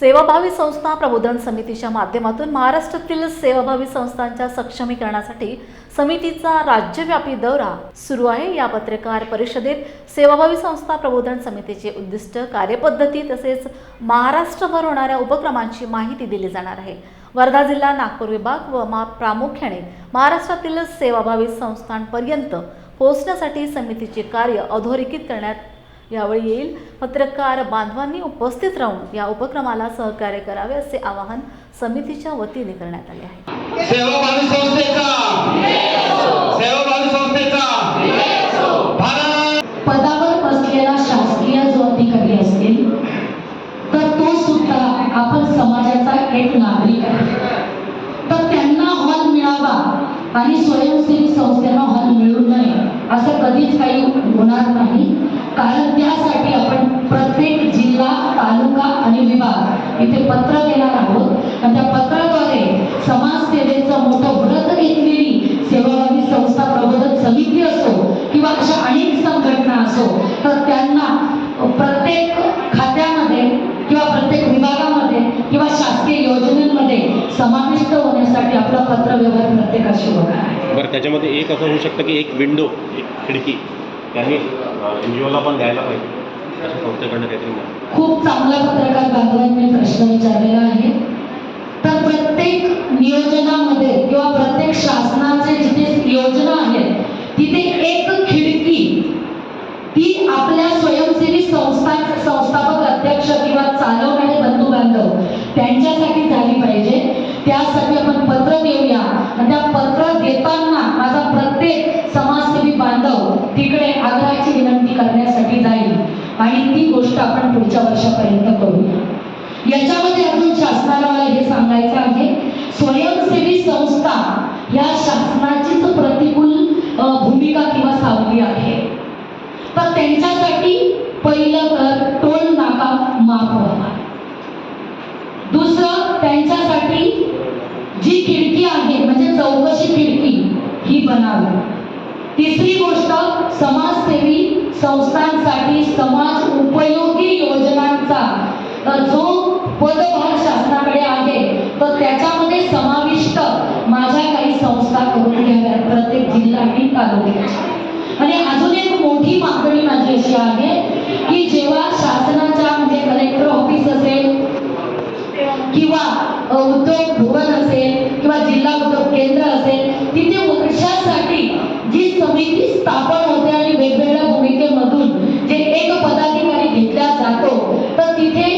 सेवाभावी संस्था प्रबोधन समितीच्या माध्यमातून महाराष्ट्रातील सेवाभावी संस्थांच्या सक्षमीकरणासाठी समितीचा राज्यव्यापी दौरा सुरू आहे. या पत्रकार परिषदेत सेवाभावी संस्था प्रबोधन समितीचे उद्दिष्ट कार्यपद्धती तसेच महाराष्ट्रभर होणाऱ्या उपक्रमांची माहिती दिली जाणार आहे. वर्धा जिल्हा नागपूर विभाग व मा प्रामुख्याने महाराष्ट्रातील सेवाभावी संस्थांपर्यंत पोहोचण्यासाठी समितीचे कार्य अधोरेखित करण्यात यावेळी येईल. पत्रकार बांधवांनी उपस्थित राहून या उपक्रमाला सहकार्य करावे असे आवाहन समितीच्या वतीने करण्यात आले आहे. पदावर बसलेला शासकीय जो अधिकारी असेल तर तो सुद्धा आपण समाजाचा एक नागरिक आहे. तर त्यांना हॉल मिळावा आणि स्वयंसेवी संस्थेला हॉल मिळू नये असं कधीच काही होणार नाही. कारण त्यासाठी आपण प्रत्येक जिल्हा तालुका आणि विभाग इथे पत्र देणार आहोत. आणि त्या पत्राद्वारे समाजसेवेचं मोठं व्रत घेतलेली सेवाभावी संस्था प्रबोधन समिती असो किंवा अशा अनेक संघटना असो तर त्यांना प्रत्येक खात्यामध्ये किंवा प्रत्येक विभागामध्ये किंवा शासकीय योजनेमध्ये समाविष्ट होण्यासाठी आपला पत्रव्यवहार प्रत्येकाशी होणार आहे. बरं त्याच्यामध्ये एक असं होऊ शकतं की एक विंडो एक खिडकी त्यांनी एन जी ओला पण द्यायला पाहिजे. अशा संस्थेकडनं काहीतरी खूप चांगला पत्रकार बांधवांनी प्रश्न विचारलेला आहे. तर प्रत्येक नियोजनामध्ये किंवा प्रत्येक शासनाचे जिथे योजना आहेत तिथे एक खिडकी ती आपल्या स्वयंसेवी संस्था संस्थापक अध्यक्ष किंवा चालवणारे बंधू बांधव त्यांच्या झाली पाहिजे त्यासाठी आपण पत्र देऊया आणि त्या पत्र देताना माझा प्रत्येक समाजसेवी बांधव तिकडे आग्रहाची विनंती करण्यासाठी जाईल आणि ती गोष्ट आपण पुढच्या वर्षापर्यंत करूया याच्यामध्ये अजून शासनाला मला हे सांगायचं आहे स्वयंसेवी संस्था या शासनाचीच प्रतिकूल भूमिका किंवा सावली आहे. तर त्यांच्यासाठी पहिलं तर टोल नाका माफ होणार. दुसरं त्यांच्यासाठी जी खिडकी आहे म्हणजे चौकशी खिडकी ही बनावी. तिसरी गोष्ट समाजसेवी संस्थांसाठी समाज उपयोगी योजनांचा जो पदभार शासनाकडे आहे तर त्याच्यामध्ये समाविष्ट माझ्या काही संस्था करून घ्याव्यात प्रत्येक जिल्हा आणि तालुक्याच्या. आणि अजून एक मोठी मागणी माझी अशी आहे की जातो तर तिथे